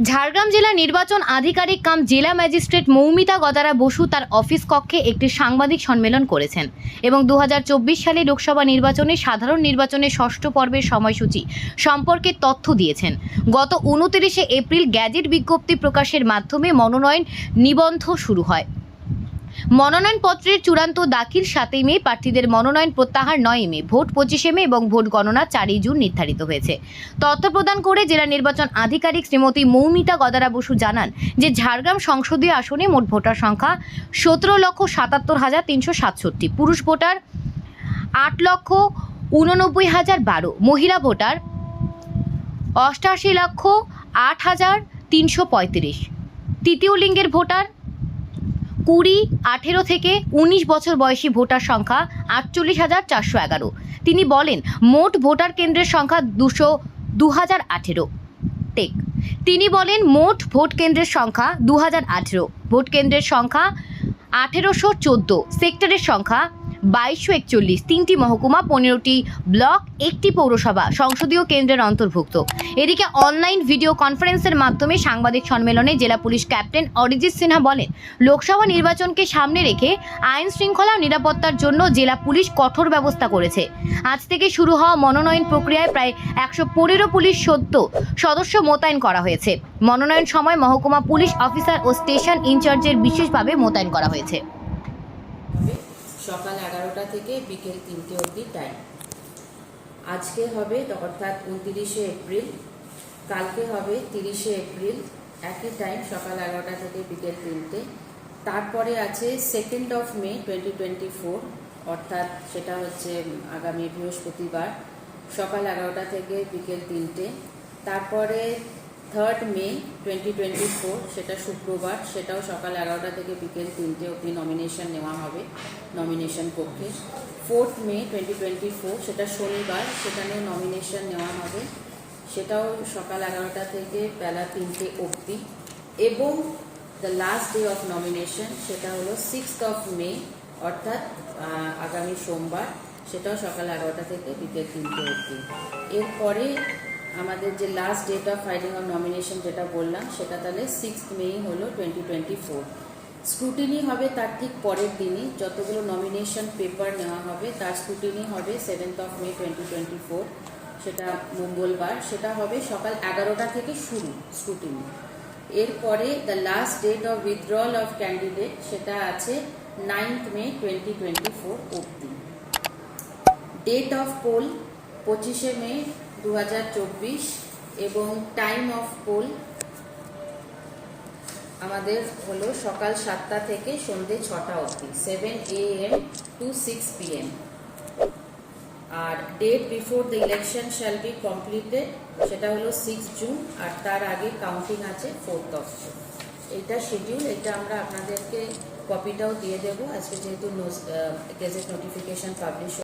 ঝাড়গ্রাম জেলা নির্বাচন আধিকারিক কাম জেলা ম্যাজিস্ট্রেট মৌমিতা গদারা বসু তার অফিস কক্ষে একটি সাংবাদিক সম্মেলন করেছেন এবং দু হাজার চব্বিশ সালে লোকসভা নির্বাচনে সাধারণ নির্বাচনের ষষ্ঠ পর্বের সময়সূচি সম্পর্কে তথ্য দিয়েছেন। গত উনতিরিশে এপ্রিল গ্যাজেট বিজ্ঞপ্তি প্রকাশের মাধ্যমে মনোনয়ন নিবন্ধ শুরু হয়। মনোনয়নপত্রের চূড়ান্ত দাখিল সাতই মে, প্রার্থীদের মনোনয়ন প্রত্যাহার নয় মে। ভোট পঁচিশে মে এবং ভোট গণনা চারই জুন নির্ধারিত হয়েছে। তথ্য প্রদান করে জেলা নির্বাচন আধিকারিক শ্রীমতী মৌমিতা গদারা বসু জানান যে, ঝাড়গ্রাম সংসদীয় আসনে মোট ভোটার সংখ্যা সতেরো লক্ষ সাতাত্তর হাজার তিনশো সাতষট্টি। পুরুষ ভোটার আট লক্ষ উননব্বই হাজার বারো। মহিলা ভোটার অষ্টাশি লক্ষ আট হাজার তিনশো পঁয়ত্রিশ। তৃতীয় লিঙ্গের ভোটার কুড়ি, আঠেরো থেকে উনিশ বছর বয়সী ভোটার সংখ্যা আটচল্লিশ হাজার চারশো এগারো। তিনি বলেন, মোট ভোটার কেন্দ্রের সংখ্যা দুশো দু হাজার আঠেরো। টেক। তিনি বলেন, মোট ভোট কেন্দ্রের সংখ্যা দু হাজার আঠেরো। ভোট কেন্দ্রের সংখ্যা আঠেরোশো চোদ্দ। সেক্টরের সংখ্যা বাইশশো একচল্লিশ, তিনটি মহকুমা, পনেরোটি ব্লক, একটি পৌরসভা, সংসদীয় কেন্দ্রের অন্তর্ভুক্ত। এদিকে অনলাইন ভিডিও কনফারেন্সের মাধ্যমে সাংবাদিক সম্মেলনে জেলা পুলিশ ক্যাপ্টেন অরিজিৎ সিনহা বলেন, লোকসভা নির্বাচনকে সামনে রেখে আইন শৃঙ্খলা নিরাপত্তার জন্য জেলা পুলিশ কঠোর ব্যবস্থা করেছে। আজ থেকে শুরু হওয়া মনোনয়ন প্রক্রিয়ায় প্রায় একশো পনেরো পুলিশ সদ্য সদস্য মোতায়েন করা হয়েছে। মনোনয়ন সময় মহকুমা পুলিশ অফিসার ও স্টেশন ইনচার্জের বিশেষভাবে মোতায়েন করা হয়েছে। সকাল এগারোটা থেকে বিকেল তিনটে অবধি টাইম আজকে হবে অর্থাৎ উনতিরিশে এপ্রিল, কালকে হবে তিরিশে এপ্রিল, একই টাইম সকাল এগারোটা থেকে বিকেল তিনটে। তারপরে আছে second of May twenty twenty four অর্থাৎ সেটা হচ্ছে আগামী বৃহস্পতিবার, সকাল এগারোটা থেকে বিকেল তিনটে। তারপরে third May twenty twenty four সেটা শুক্রবার, সেটাও সকাল এগারোটা থেকে বিকেল তিনটে অবধি নমিনেশন নেওয়া হবে নমিনেশন পক্ষে। Fourth May twenty twenty four সেটা শনিবার, সেখানে নমিনেশন নেওয়া হবে, সেটাও সকাল এগারোটা থেকে বেলা তিনটে অবধি। এবং the last day of nomination সেটা হলো সিক্সথ অফ মে অর্থাৎ আগামী সোমবার, সেটাও সকাল এগারোটা থেকে বিকেল তিনটে অবধি। এরপরে আমাদের যে last date of filing of nomination যেটা বললাম, সেটা তাহলে সিক্স মে হলো টোয়েন্টি টোয়েন্টি ফোর স্ক্রুটিনি হবে তার ঠিক পরের দিনই, যতগুলো নমিনেশন পেপার নেওয়া হবে, তার স্ক্রুটিনি হবে seventh of May twenty twenty four সেটা মঙ্গলবার, সেটা হবে সকাল এগারোটা থেকে শুরু স্ক্রুটিনি এরপরে the last date of withdrawal of candidate সেটা আছে ninth May twenty twenty four অবধি। ডেট অফ পোল পঁচিশে মে দু হাজার চব্বিশ এবং টাইম অফ পোল আমাদের হলো সকাল সাতটা থেকে সন্ধে ছটা অবধি, seven A M to six P M. R date before the election shall be completed, সেটা হলো সিক্স জুন, আর তার আগে কাউন্টিং আছে ফোর্থ অফ জুন। এইটা শিডিউল এটা আমরা আপনাদেরকে কপিটাও দিয়ে দেবো। আজকে যেহেতু গেজেট নোটিফিকেশন পাবলিশ